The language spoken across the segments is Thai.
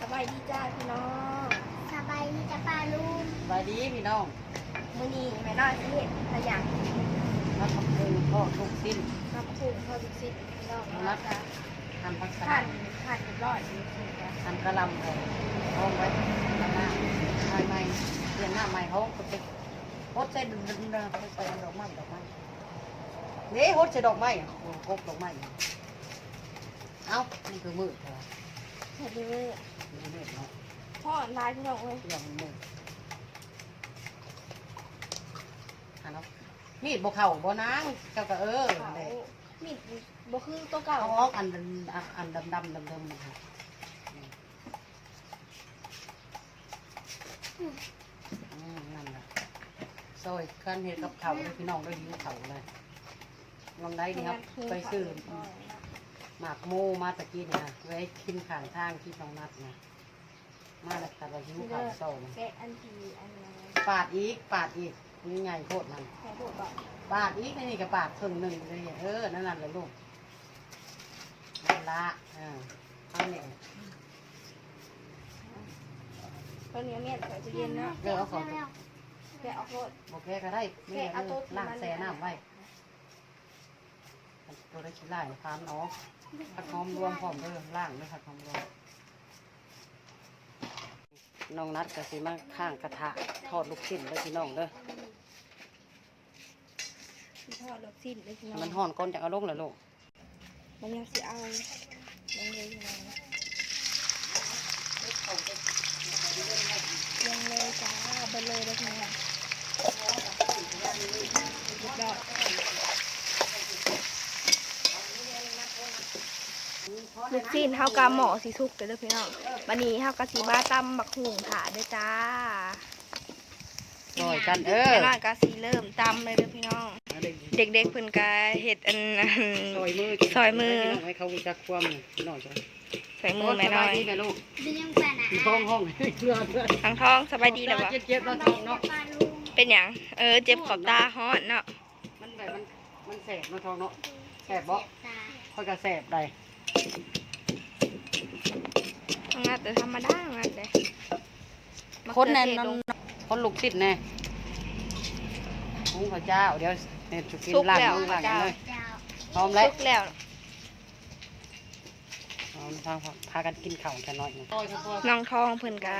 สบายดีจ้าพี่น้องสบายดีจ้ะป้าลุงสบายดีพี่น้องมื้อนี้แม่น้อยสิเฮ็ดขยันมาทำปรุงทอดลูกชิ้นน้ำพุงทอดลูกชิ้นพี่น้องรัรักกจ้ะทำผักสทาลันดทานเรียบร้อยลูกชิ้นจ้ะทำกระหลำเลยห้องไว้ข้างหน้าใหม่ใหม่เปลี่ยนหน้าใหม่ห้องก็ไปฮดใส่ดึงดึงดึงไปใส่ดอกไม้ดอกไม้นี่ฮดใส่ดอกไม้อะโอ้กบดอกไม้เอ้านี่คือมือพอ เฮ็ดเลยนี่มือเนาะพ่อลายพี่น้องเอ้ยเรื่องมืออันเนาะมีดบกเข่าบ่นางเจ้าก็เออเขาเลยมีดบ่คือตัวเก่าเอาออกอันดำอันดำดำดำดำๆค่ะอืมนั่นแหละซอยกันเห็ดกับเขาเลยพี่น้องได้หิวเขาเลยลองได้ดีครับ ไปซื้อ หมากโมมาตะกี้เนี่ยไว้กินข้างทางที่น้องนัดนะมาแล้วแต่เราหิวเขาโซ่แกะอันทีอันนั้นปาดอีกปาดอีกนี่ไงโคตรมันให้พูดก่อนปาดอีกนี่ก็ปาดครึ่งหนึ่งเลยเออนั่นนั่นเลยลูกนั่นละเออเอาเนี่ยตอนนี้เนี่ยใส่ตู้เย็นเนาะเดี๋ยวเอาของแกะออกโลดโอเคก็ได้ไม่แกะเอเอาตัวอล้างแช่น้ำไว้ตัวได้ชิ้นไล่พานออก ผักหอมรวมพร้อมเด้อล่างด้วยผักหอมรวมน้องนัดก็สิมาข้างกระทะทอดลูกชิ้นเลยพี่น้องเด้อที่ทอดลูกชิ้นเลยพี่น้องมันห่อนก้นจากเอาลงเลยลูกมันยังสิเอาลงเลยพี่น้องลงเลยจ้าไปเลยเลยพี่น้องเรียบร้อย ลูกชิ้นเฮากะหมอสีสุกเด้อพี่น้องวันนี้เฮากะสิมาตำบักหุ่งถาเด้อจ้าซอยกันเออแม่น้อยกะสิเริ่มตำเลยเด้อพี่น้อง เด็กๆเพิ่นกะเฮ็ดอันอันซอยมือซอยมือพี่น้องให้เขาจักความพี่น้องจ้ะใส่มือแม่น้อยสบาดีนะลูกเลี้ยงป้านะอยู่ห้องห้องเพื่อนเพื่อนทางท้องสบายดีแล้วบ่เจ็บเจ็บๆแล้วสท้บาอยงดีเนาะจ้ะป้าลุงเป็นหยังเออเจ็บขอบตาฮ้อนเนาะ มันแบบมันมันแสบเนาะท้องเนาะแสบบ่ตาค่อยก็แสบได้ ทางนั้นแต่ธรรมดาทางนั้นเด้คนแน่นมะเขือเทศลง คนลูกศิษย์แน่หุงข้าวเจ้า เดี๋ยวเนี่ยจุกินล่างมือล่างกันเลยเจ้าพร้อมแล้วสุกแล้ว พร้อมพาพากันกินข้าวกันหน่อยหนึ่งน้องทองเพิ่นกะ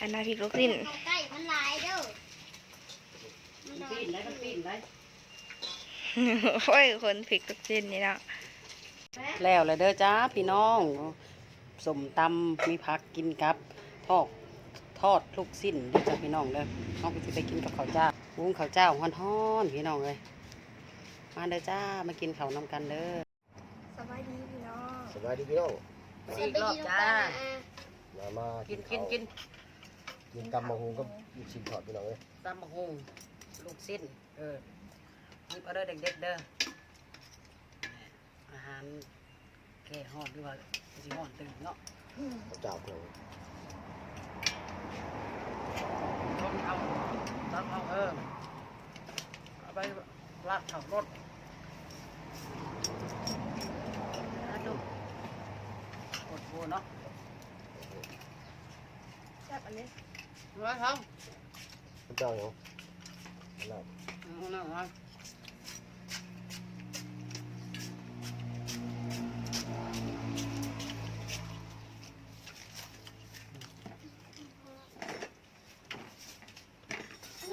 อันนาพริกลูกสิ้นใกล้มันหลายเด้อมันมันน้อปียนได้มันปีนได้โอ้ยคนพริกลูกสิ้นนี่เนาะ แล้วเลยเด้อจ้าพี่น้องสมตำมีผักกินกับทอดทอดลูกสิ้นเด้อจ้าพี่น้องเด้อน้องก็จะไปกินกับข้าวเจ้าหุงข้าวเจ้าฮ้อนๆพี่น้องเลยมาเด้อจ้ามากินข้าวนำกันเด้อสบายดีพี่น้องสบายดีพี่น้องสี่รอบจ้ามามากินกินข้าวกินกินตำมะฮุงกับลูกชิ้นทอดพี่น้องเอ้ยตำบักฮุงลูกสิ้นเออหยิบเอาเด้อเด็กๆเด้ออา หารแก่ฮอดหรือว่าสิฮอดตื่นเนาะข้าวเจ้าพี่น้องต้มเอาต้มเอาเออเอาไปลาดขับรถนะดูกดบัวเนาะแซ่บอันนี้ร้อยครับข้าวเจ้าเนาะน่าเอาหน่อยเอา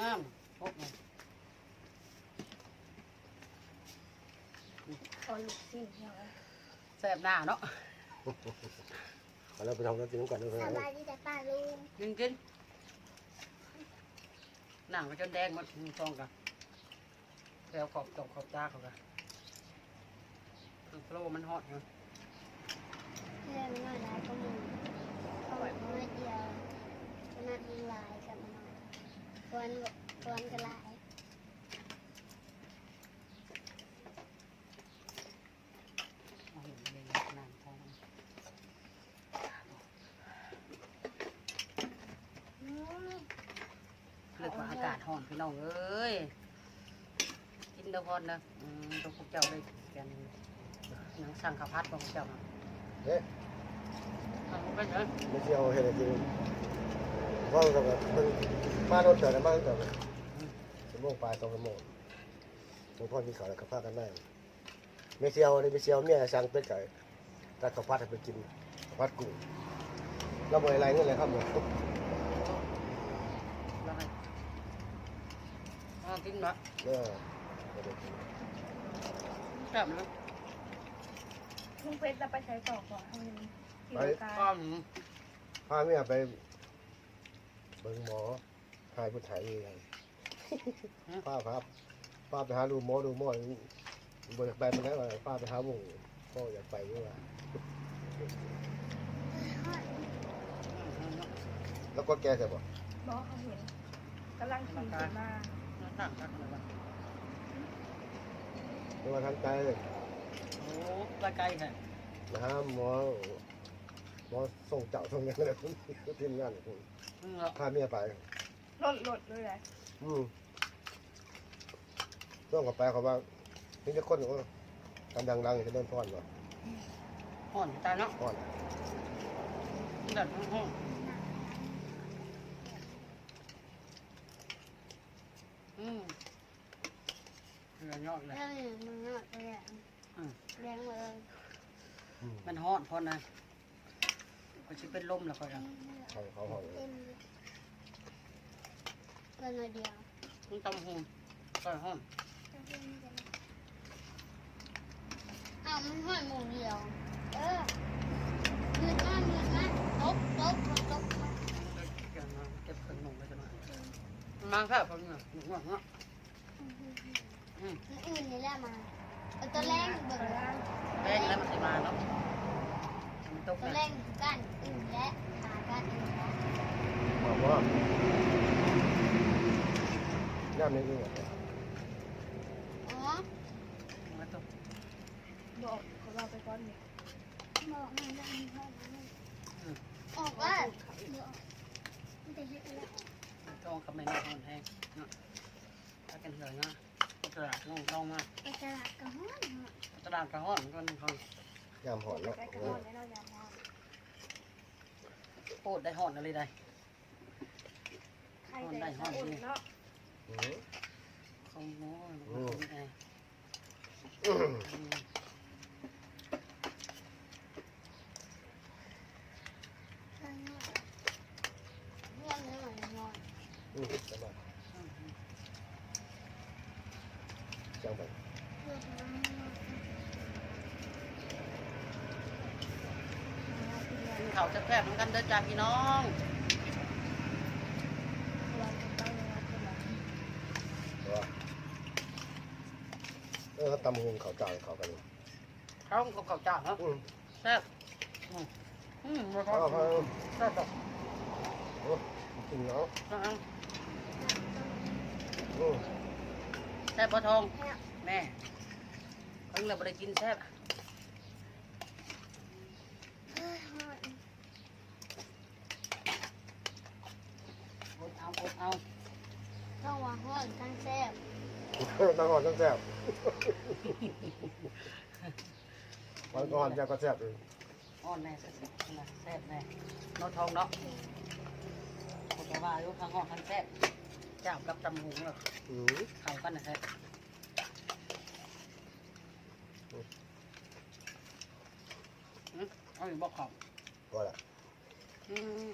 งามพบเลยขอลูกสิ้นพี่น้องแสบหน้าเนาะเอาเราไปทำน้ำจิ้มกันด้วยพี่สน้องบายดีจ้ะป้าลุงกินกินหนังมันจนแดงหมดมือซองกันแล้วขอบตกขอบตาเขากันโปรมันฮอตเนาะเพื่อนมันน้อยหลายก็มึงเขาบอกน้อยเดียวขนาดมึงหลายกับมันน้อย ควนควนก็หลายเอาเห็นเลยหนังทองเรียกว่าอากาศฮ้อนพี่น้องเอ้ย กินเด้อพอนนะอืมตัวพวกเจ้าเลยกันหนังสั่งข้าวผัดของพวกเจ้าน่ะเอ๊ะข้าวไปเถอะ ไม่เชียวเห็นจริงว่าเราแบบมันมาโดนเจอกันบ้างแต่ชั่วโมงปลายสองชั่วโมงหลวงพ่อมีข่าวแล้วกับพากันได้ไม่เชียวเลยไม่เชียวเนี่ยสั่งเป็ดไก่แต่ข้าวผัดให้ไปกินข้าวผัดกุ้งเราบริไรเงินเลยครับเนี่ยได้เอากินละเนี่ยแซ่บนะลุงเพชรจะไปใช้ต่อก่อนเอาเงินที่โรงการก้อนพาเมียไป เบิ่งหมอหายพุทธายเลยป้าครับป้าไปหาดูหมอดูหมอบริไปมันได้ว่าป้าไปหาหมู่พ่ออยากไปด้วยว่าแล้วก็แกใช่ปะบอกเขาเห็นกำลังขี่ขึ้นมาตั้งตั้งเลยวะไม่ว่าทางใจเลยโอ้ไกลไกลแค่นะฮะหมอหมอส่งเจ้าส่งเงินเลยทีมงานคุณ อืมแล้วพาเมียไปรถรถเลยแหละอืมต้องกับไปเขาว่านี่จะคนก็กำลังดังจะเดินพอนวะห่อนตายเนาะพอนดัดห้องห้องอืมเรือยอดเลยเรื่องนี้มันนอดเลยอะแรงเลยอืมมันฮ้อนพอนะ ก็ชิเป็นลมแล้วค่อยอะเขาเขาห้องเต็มเลยเงินหน่อยเดียวมันตำหูก็ฮ้อนอ้าวมันห้อยหมูเดียว เออเงินมากเงินมากตบตบตบเก็บมาเก็บขนมไปจะมามาแค่คนเนี่ยหนุ่มเนาะอื่นนี่แหละมาเอาตัวแรงเบิกแล้วแป้งแล้วมันสิมาเนาะมัน ตกตัวนะแรงกันอื่นและหากันอื่นและบอกว่าย่ามนี้ด้วยอ๋อมันตกบอกเขาเราไปก้อนเนี่ยบอกมันได้มีพ่อมาออกว่าเดี๋ยวมันจะเฮ็ดอะไรจองกับแม่น้องแห้งเนาะถ้ากันเหื่อยเนาะตลาดลงลงมาไปตลาดกระห้อนตลาดกระห้อนก็นึงคนย่ามหอนเนาะ โคตรได้ห้อนอะไรได้ใครแต่จะอุ่นเนาะอืมเขาโม้มันแอร์ อืม เรื่องนี้หน่อยนอน อืมจังหวะจังหวะ เรื่องนี้นอน กินข้าวแซ่บๆเหมือนกันเด้อจ้าพี่น้องวันตั้งเวลาเป็นแบบว่าเออเขาตำหงเขาจ่ายเขากันเขากับข้าวจ้าเนาะอืมแซ่บอืมอืมมาทอเขาดเขาแซ่บแบบโอ้กินเนาะนะอืมแซ่บปะทองแม่เพิ่งเราไม่ได้กินแซ่บ เฮ้ยนอน อดเอาอดเอา ต้ องว่าห้อนทั้งแซ่บตั้งหอนตั้งแซ่บวันก่อนจะก็แซ่บเลยอ่อนแน่แซ่บนะแซ่บแน่นอทองเนาะผมจะว่าอายุข้างห้องข้างแซ่บเจ้ากับตำหุงเนาะอืมเข้ากันนะแซ่บอืมเอาอยู่บอกของก็ละอืม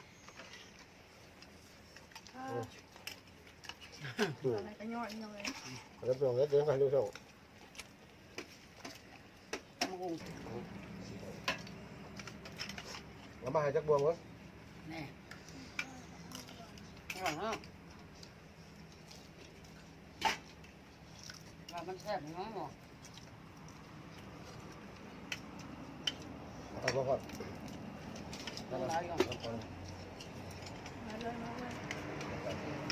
อะไรก็ย่อยย่อยแล้วตรงนี้เดินไปดูส่งตำหุงแล้วมาให้จักบวงวะแน่อร่อยเนาะว่ามันแซ่บเนาะเอาบ่ก่อนต้องร้ายก่อนมาเลยมาเลย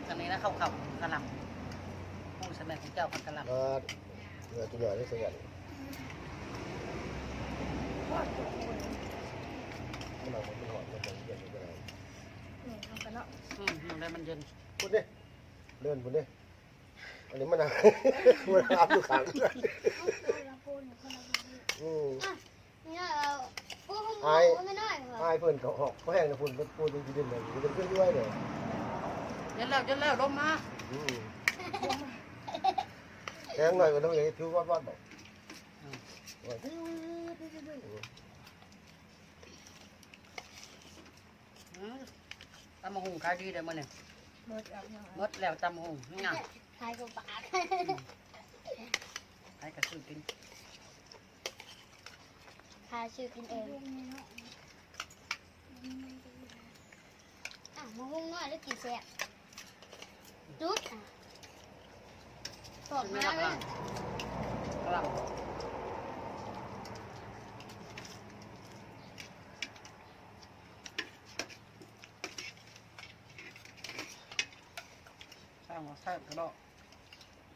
พักกันนี้นะเข้าขับกระหล่ำผู้สมัยของเจ้าพักกระหล่ำเออเหลือตัวใหญ่ได้สักอย่างทอดทุกคนมันเอาไปหอดมันจะเย็นไปไหนนี่ทำกันเนาะอืมมันได้มันเย็นพูดดิเดินพูดดิอันนี้มันอะมันอาบดูขังคนละพูนคนละพูนอืมเนี่ยเราพูดโอ้ไม่น้อยเหรอ อายเพิ่นก็ออกเขาแห้งนะพุ่นก็พูดจริงๆเลยมันเป็นเพื่อนด้วยเลยเย็นแล้วเย็นแล้วลมมาอืมแห้งหน่อยก็ต้องอย่างนี้ผิววัดๆบอกว่าอืมตำมะฮุงขายดีเด้อมื้อนี้หมดแล้วพี่น้องหมดแล้วตำมะฮุงงามทายกูปากให้กระซื้อกินทายชื่อกินเองอะมึงมุ่งน้อยหรือกี่แสบ จุดอะสดไม่มารักเลล่ะยกำลังสร้างว่าแซ่บกระดอก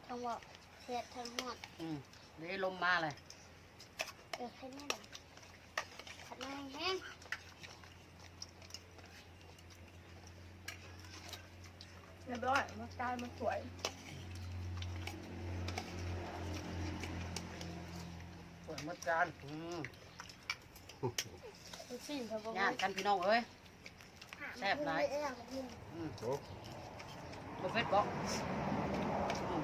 ทั้งบอกแสบทั้งหมดอืมเดี๋ยวลมมาเลย เออแค่นี้แหละขัดมาแห้ง เรียบร้อยมันกลายมันสวยสวยหมดจานอืมดูสิเขาบอกญาติกันพี่น้องเอ้ย แซ่บหลายเออกินอืมโอ้บุฟเฟ่ต์บอกอืม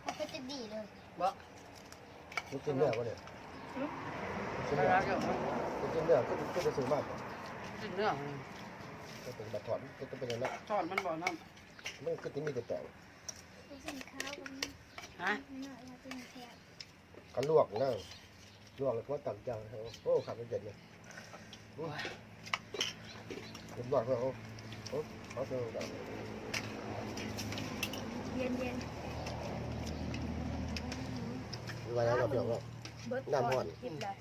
เขาก็จะดีเลยบอกมันกินเนื้อวะเนี่ยกินไปเนื้อร้านเดียวกินเนื้อก็ก็จะซื้อมากกินเนื้ออืม ก็เป็นบัตรถอนก็จะเป็นอย่างนั้นช้อนมันบอกน้มันก็จะมีแต่แต่ดูสิข้าวมันำฮะไม่น่าจะเป็นแซ่บก็ลวกนะลวกแล้วก็ต่ำจังโอ้ขับไปเย็นเลยโอ้ยผมบอกว่าโอ้โอ้เขาจะแบบเย็นเย็นไว้แล้วเราเดี๋ยวก็ๆเบิดน้ำร้อนหยิบเลย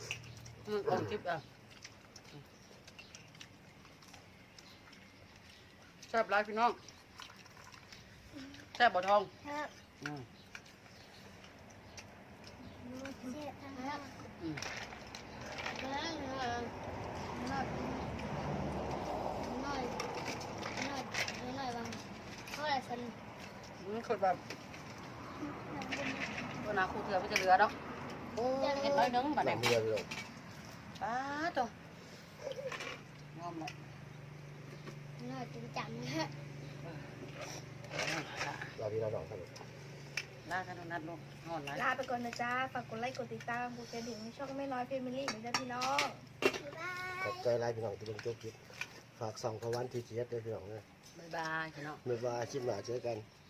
อืมลองจิบอะ แซ่บหลายพี่น้องแซ่บบ่ทองครับอืมแซ่บทั้งนั้นอืมเนื้อเนื้อเนื้อน้อยน้อยน้อยบางเท่าไหร่สันอืมคือแบบตัวนาคูเถื่อไม่จะเหลือเนาะโอ้ยเห็ดน้อยหนึงบัดหนันี้งเรือเลยป้าตัวงอมเลย น้อยจริงจังนะเราพี่เราดอกครับลากันนัดลูกนอนไรลาไปก่อนนะจ๊ะ ฝากกดไลค์กดติดตามกดกระดิ่งในช่องไม่น้อยเฟมิลี่เหมือนกันพี่น้องขอบใจไล่พี่น้องที่ลงโจ๊กจิตฝากส่องพระวันที่เจี๊ยบด้วยพี่น้องนะบ๊ายบายพี่น้องไม่ว่าชิมหนาเจอกันบ